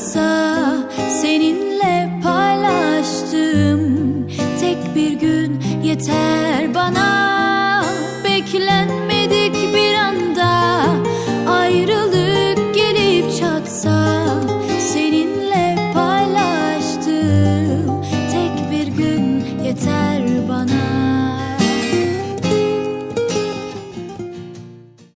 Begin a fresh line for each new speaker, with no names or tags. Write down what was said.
olsa seninle paylaştım Tek bir gün yeter bana. Beklenme